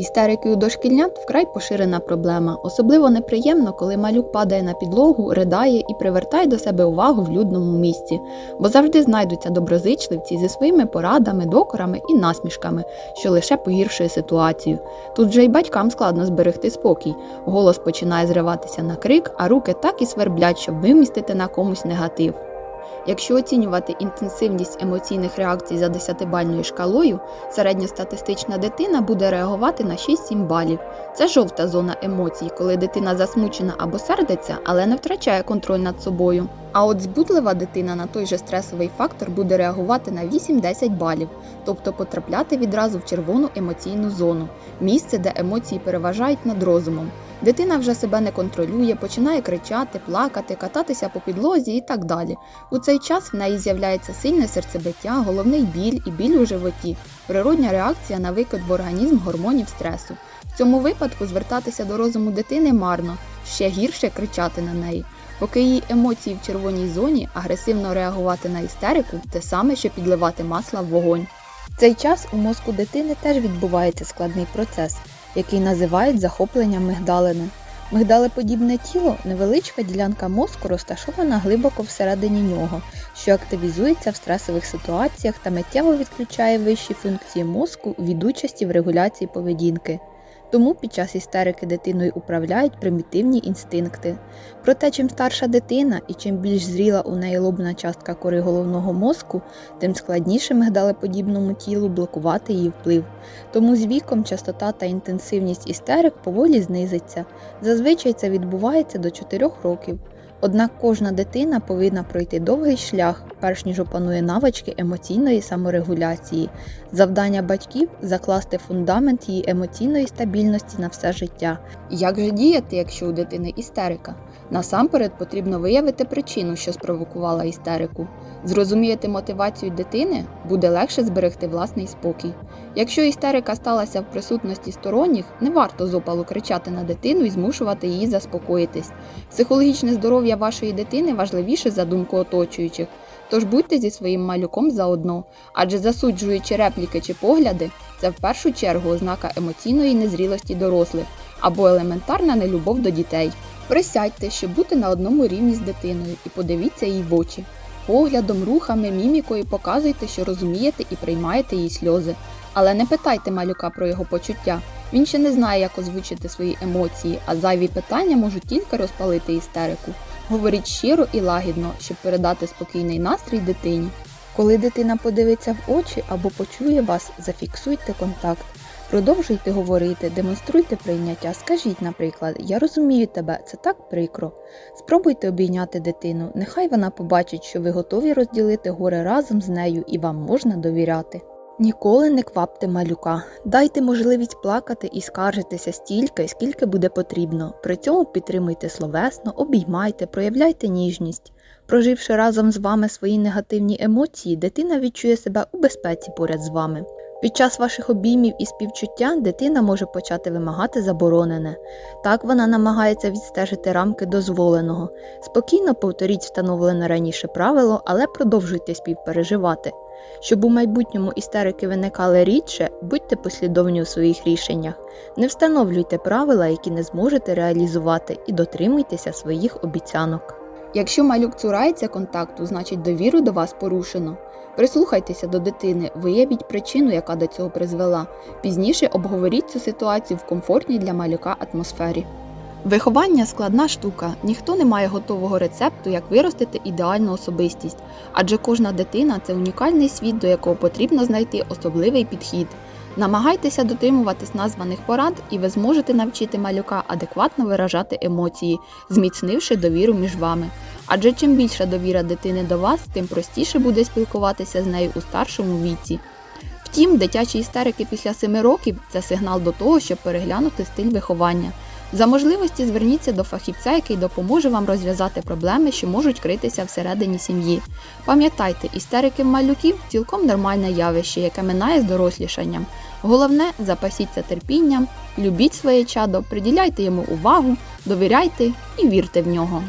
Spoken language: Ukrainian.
Істерики у дошкільнят вкрай поширена проблема. Особливо неприємно, коли малюк падає на підлогу, ридає і привертає до себе увагу в людному місці, бо завжди знайдуться доброзичливці зі своїми порадами, докорами і насмішками, що лише погіршує ситуацію. Тут вже й батькам складно зберегти спокій. Голос починає зриватися на крик, а руки так і сверблять, щоб вимістити на комусь негатив. Якщо оцінювати інтенсивність емоційних реакцій за 10-бальною шкалою, середньостатистична дитина буде реагувати на 6-7 балів. Це жовта зона емоцій, коли дитина засмучена або сердиться, але не втрачає контроль над собою. А от збудлива дитина на той же стресовий фактор буде реагувати на 8-10 балів, тобто потрапляти відразу в червону емоційну зону, місце, де емоції переважають над розумом. Дитина вже себе не контролює, починає кричати, плакати, кататися по підлозі і так далі. У цей час в неї з'являється сильне серцебиття, головний біль і біль у животі, природня реакція на викид в організм гормонів стресу. В цьому випадку звертатися до розуму дитини марно, ще гірше кричати на неї. Поки її емоції в червоній зоні, агресивно реагувати на істерику те саме, що підливати масла в вогонь. В цей час у мозку дитини теж відбувається складний процес, який називають захопленням мигдалини. Мигдалеподібне тіло невеличка ділянка мозку розташована глибоко всередині нього, що активізується в стресових ситуаціях та миттєво відключає вищі функції мозку від участі в регуляції поведінки. Тому під час істерики дитиною управляють примітивні інстинкти. Проте, чим старша дитина і чим більш зріла у неї лобна частка кори головного мозку, тим складніше мигдалеподібному тілу блокувати її вплив. Тому з віком частота та інтенсивність істерик поволі знизиться. Зазвичай це відбувається до 4 років. Однак кожна дитина повинна пройти довгий шлях, перш ніж опанує навички емоційної саморегуляції. Завдання батьків закласти фундамент її емоційної стабільності на все життя. Як же діяти, якщо у дитини істерика? Насамперед потрібно виявити причину, що спровокувала істерику. Зрозуміти мотивацію дитини буде легше зберегти власний спокій. Якщо істерика сталася в присутності сторонніх, не варто з опалу кричати на дитину і змушувати її заспокоїтись. Психологічне здоров'я вашої дитини важливіше за думку оточуючих. Тож будьте зі своїм малюком заодно, адже засуджуючи репліки чи погляди, це в першу чергу ознака емоційної незрілості дорослих або елементарна нелюбов до дітей. Присядьте, щоб бути на одному рівні з дитиною, і подивіться їй в очі. Поглядом, рухами, мімікою показуйте, що розумієте і приймаєте її сльози. Але не питайте малюка про його почуття. Він ще не знає, як озвучити свої емоції, а зайві питання можуть тільки розпалити істерику. Говоріть щиро і лагідно, щоб передати спокійний настрій дитині. Коли дитина подивиться в очі або почує вас, зафіксуйте контакт. Продовжуйте говорити, демонструйте прийняття. Скажіть, наприклад, я розумію тебе, це так прикро. Спробуйте обійняти дитину, нехай вона побачить, що ви готові розділити горе разом з нею і вам можна довіряти. Ніколи не квапте малюка, дайте можливість плакати і скаржитися стільки, скільки буде потрібно. При цьому підтримуйте словесно, обіймайте, проявляйте ніжність. Проживши разом з вами свої негативні емоції, дитина відчує себе у безпеці поряд з вами. Під час ваших обіймів і співчуття дитина може почати вимагати заборонене. Так вона намагається відстежити рамки дозволеного. Спокійно повторіть встановлене раніше правило, але продовжуйте співпереживати. Щоб у майбутньому істерики виникали рідше, будьте послідовні у своїх рішеннях. Не встановлюйте правила, які не зможете реалізувати, і дотримуйтеся своїх обіцянок. Якщо малюк цурається контакту, значить довіру до вас порушено. Прислухайтеся до дитини, виявіть причину, яка до цього призвела. Пізніше обговоріть цю ситуацію в комфортній для малюка атмосфері. Виховання складна штука. Ніхто не має готового рецепту, як виростити ідеальну особистість, адже кожна дитина це унікальний світ, до якого потрібно знайти особливий підхід. Намагайтеся дотримуватись названих порад, і ви зможете навчити малюка адекватно виражати емоції, зміцнивши довіру між вами. Адже чим більша довіра дитини до вас, тим простіше буде спілкуватися з нею у старшому віці. Втім, дитячі істерики після 7 років це сигнал до того, щоб переглянути стиль виховання. За можливості зверніться до фахівця, який допоможе вам розв'язати проблеми, що можуть критися всередині сім'ї. Пам'ятайте, істерики малюків цілком нормальне явище, яке минає з дорослішанням. Головне, запасіться терпінням, любіть своє чадо, приділяйте йому увагу, довіряйте і вірте в нього.